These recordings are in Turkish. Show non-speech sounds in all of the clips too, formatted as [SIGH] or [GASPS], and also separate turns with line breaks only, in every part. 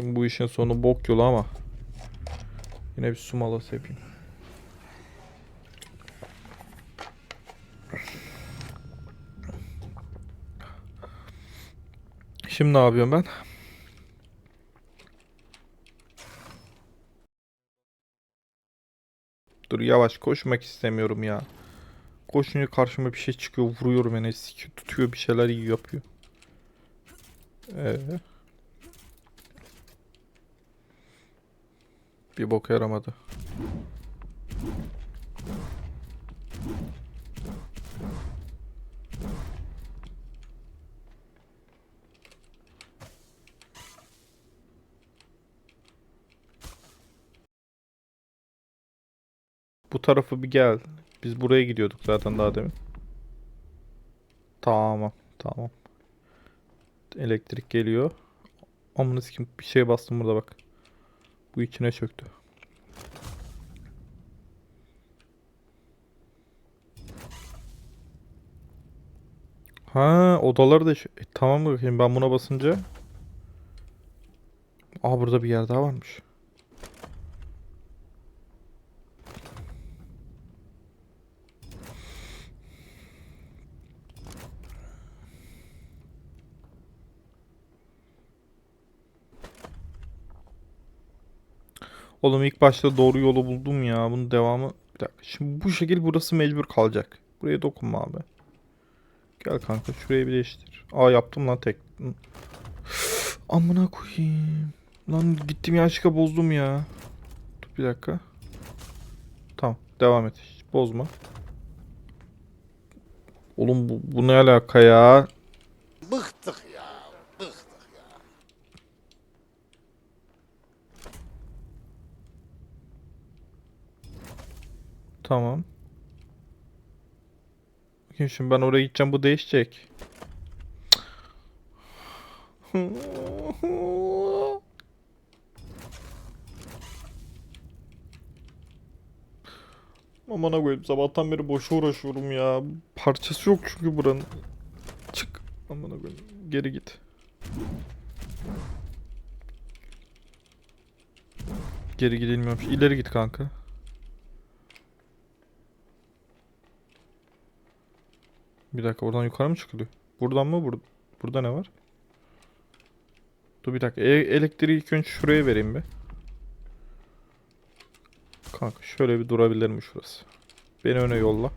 Şimdi bu işin sonu bok yolu ama. Yine bir su malası yapayım. Şimdi ne yapıyorum ben? Dur yavaş koşmak istemiyorum ya. Koşunca karşıma bir şey çıkıyor yani sikiyor tutuyor bir şeyler iyi yapıyor. Ee, bir boka yaramadı. Bu tarafı bir gel. Biz buraya gidiyorduk zaten daha demin. Tamam, tamam. Elektrik geliyor. Amına sikim bir şeye bastım burada bak. Bu içine çöktü. Ha, odaları da e, tamam bakayım ben buna basınca. Aa burada bir yer daha varmış. Oğlum ilk başta doğru yolu buldum ya. Bunun devamı... Bir dakika. Şimdi bu şekil burası mecbur kalacak. Buraya dokunma abi. Gel kanka şurayı bir değiştir. Aa yaptım lan tek. [GASPS] Amına koyayım. Lan gittim yanlışlıkla bozdum ya. Dur bir dakika. Tamam devam et. Hiç bozma. Oğlum bu, bu ne alaka ya? Tamam. Bakayım şimdi ben oraya gideceğim bu değişecek. Aman koyayım sabahtan beri boşa uğraşıyorum ya. Parçası yok çünkü buranın. Çık. Aman koyayım. Geri git. Geri gidilmiyormuş. İleri git kanka. Bir dakika oradan yukarı mı çıkılıyor? Buradan mı? Bur burada ne var? Dur bir dakika. E- elektriği ilk önce şuraya vereyim bir. Kanka şöyle bir durabilir mi şurası? Beni öne yolla.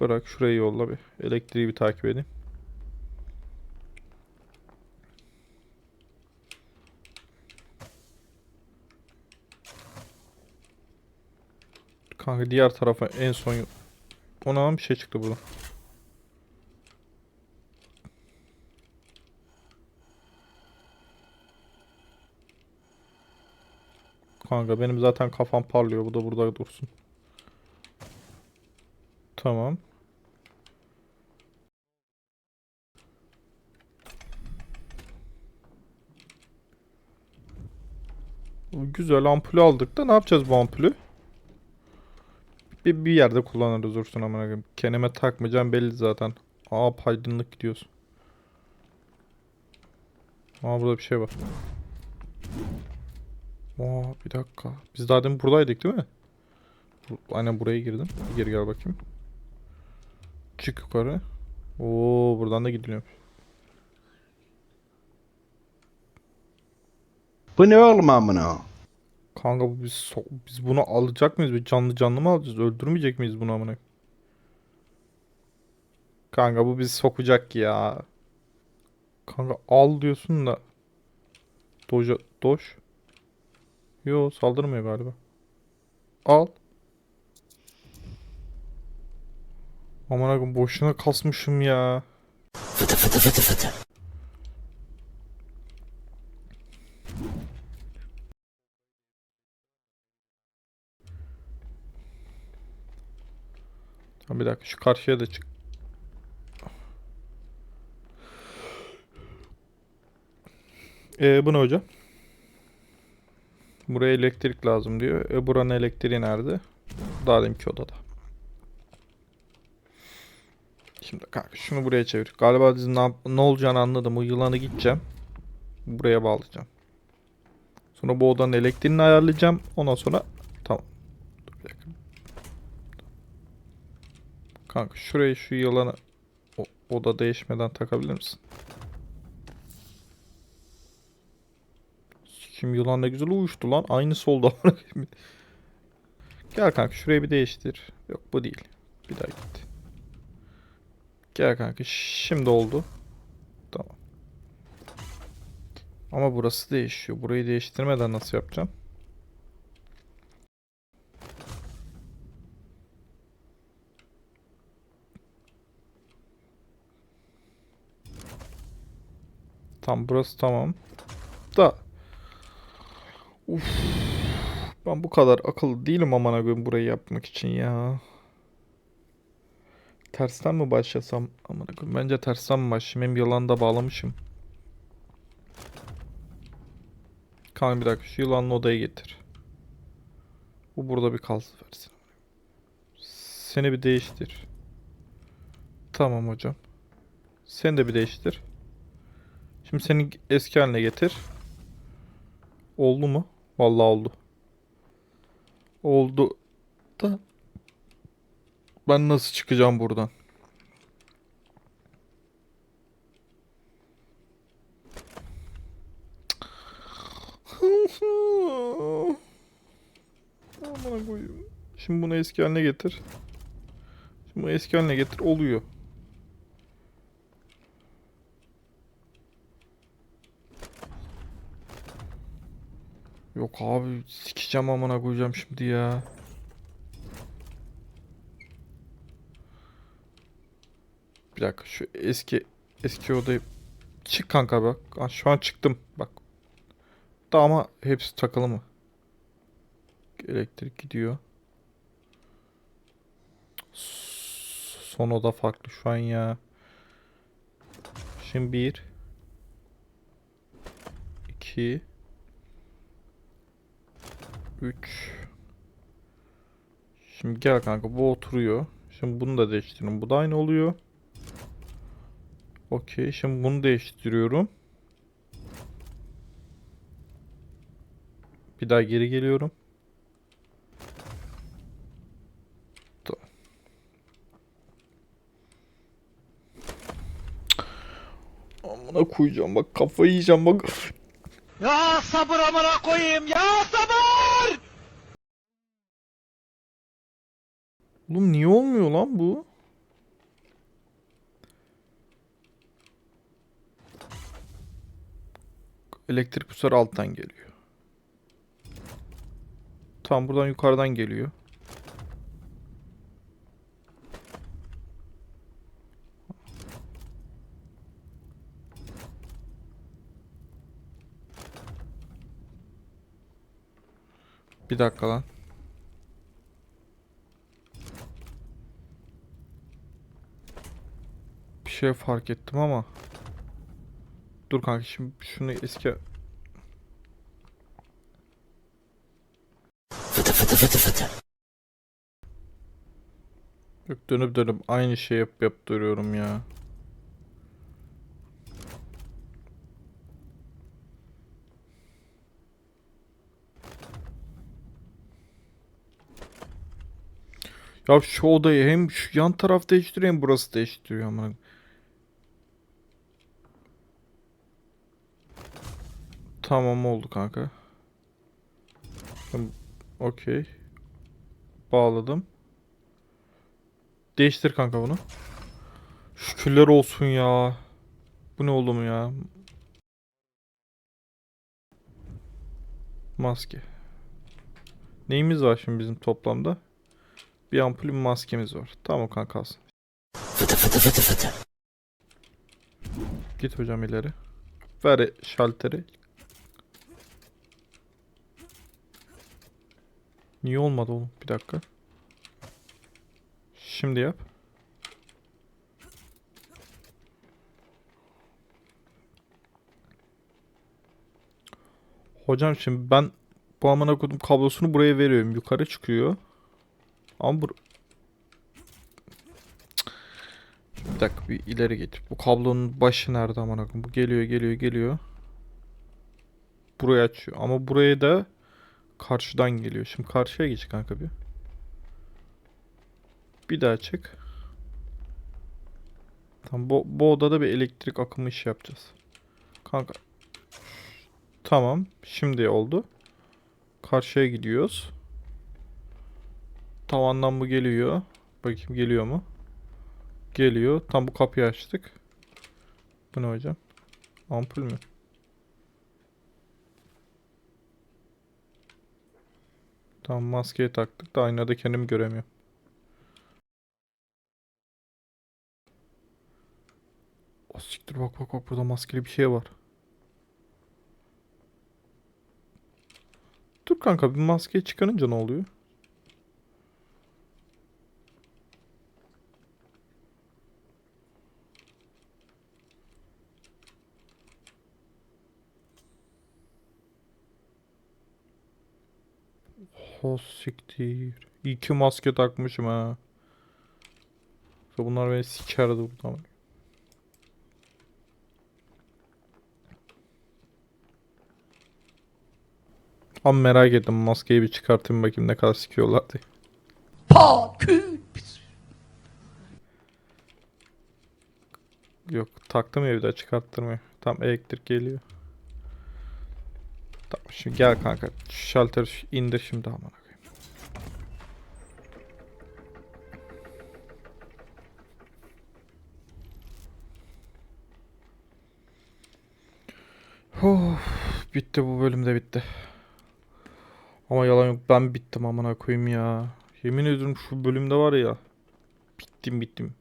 Bırak şurayı yolla bir. Elektriği bir takip edeyim. Kanka diğer tarafa en son ona bir şey çıktı buradan. Kanka benim zaten kafam parlıyor. Bu da burada dursun. Tamam. Güzel ampulü aldık da ne yapacağız bu ampulü? Bir, bir yerde kullanırız dursun amına koyayım. Kendime takmayacağım belli zaten. Aa aydınlık gidiyoruz. Aa burada bir şey var. Aa bir dakika. Biz daha demin buradaydık değil mi? Aynen buraya girdim. Bir geri gel bakayım. Çık yukarı. Oo buradan da gidiliyor.
Bu ne oğlum amına?
Kanka bu biz so- biz bunu alacak mıyız? Biz canlı canlı mı alacağız? Öldürmeyecek miyiz bunu amına? Kanka bu bizi sokacak ya. Kanka al diyorsun da. Doja, doş. Yo saldırmıyor galiba. Al. Aman akım boşuna kasmışım ya. Ha, bir dakika şu karşıya da çık. Ee, bu ne hocam? Buraya elektrik lazım diyor. E buranın elektriği nerede? Daha deminki odada. Şimdi kanka şunu buraya çevir. Galiba biz ne, ne olacağını anladım. O yılanı gideceğim. Buraya bağlayacağım. Sonra bu odanın elektriğini ayarlayacağım. Ondan sonra tamam. Dur bir. Kanka şuraya şu yılanı o, oda değişmeden takabilir misin? Kim yılan ne güzel uyuştu lan. Aynısı oldu. [LAUGHS] Gel kanka şurayı bir değiştir. Yok bu değil. Bir daha git. Gel kanka şimdi oldu. Tamam. Ama burası değişiyor. Burayı değiştirmeden nasıl yapacağım? Tam burası tamam. Da. Uf. Ben bu kadar akıllı değilim amına koyayım burayı yapmak için ya. Tersten mi başlasam? Amına koyayım. Bence tersten mi başlayayım? Hem yılanı da bağlamışım. Kanka bir dakika şu yılanlı odaya getir. Bu burada bir kalsın versin. Seni bir değiştir. Tamam hocam. Seni de bir değiştir. Şimdi seni eski haline getir. Oldu mu? Vallahi oldu. Oldu da ben nasıl çıkacağım buradan? Şimdi bunu eski haline getir. Şimdi bunu eski haline getir. Oluyor. Yok abi sikeceğim amına koyacağım şimdi ya. Bir dakika şu eski eski odayı çık kanka bak. Şu an çıktım bak. Da ama hepsi takılı mı? Elektrik gidiyor. Son oda farklı şu an ya. Şimdi bir. iki, Üç. Şimdi gel kanka bu oturuyor. Şimdi bunu da değiştirin. Bu da aynı oluyor. Okey. Şimdi bunu değiştiriyorum. Bir daha geri geliyorum. Tamam. Amına koyacağım bak kafayı yiyeceğim bak.
Ya sabır amına koyayım ya sabır!
Oğlum niye olmuyor lan bu? Elektrik bu sefer alttan geliyor. Tam buradan yukarıdan geliyor. Bir dakika lan. Şey fark ettim ama. Dur kanka şimdi şunu eski... Yok dönüp dönüp aynı şey yap yap duruyorum ya. Ya şu odayı hem şu yan taraf değiştiriyor hem burası değiştiriyor ama. Tamam oldu kanka. Okey. Bağladım. Değiştir kanka bunu. Şükürler olsun ya. Bu ne oğlum ya? Maske. Neyimiz var şimdi bizim toplamda? Bir ampul bir maskemiz var. Tamam kanka kalsın. Git hocam ileri. Ver şalteri. Niye olmadı oğlum? Bir dakika. Şimdi yap. Hocam şimdi ben bu amına koydum kablosunu buraya veriyorum. Yukarı çıkıyor. Ama bu... Bir dakika bir ileri git. Bu kablonun başı nerede amına koyayım? Bu geliyor geliyor geliyor. burayı açıyor. Ama buraya da karşıdan geliyor. Şimdi karşıya geç kanka bir. Bir daha çık. Tamam bu, bu odada bir elektrik akımı işi yapacağız. Kanka. Tamam. Şimdi oldu. Karşıya gidiyoruz. Tavandan bu geliyor. Bakayım geliyor mu? Geliyor. Tam bu kapıyı açtık. Bu ne hocam? Ampul mü? Tamam maskeyi taktık da aynada kendimi göremiyorum. O siktir bak bak bak burada maskeli bir şey var. Dur kanka bir maskeyi çıkarınca ne oluyor? O siktir. İyi ki maske takmışım ha. Bunlar beni sikerdi buradan. Ama merak ettim maskeyi bir çıkartayım bakayım ne kadar sikiyorlar diye. Yok taktım ya bir daha çıkarttırmıyor. Tam elektrik geliyor. Tamam şimdi gel kanka. Şu şalteri şu- indir şimdi amına koyayım. Bitti bu bölüm de bitti. Ama yalan yok ben bittim amına koyayım ya. Yemin ediyorum şu bölümde var ya. Bittim bittim.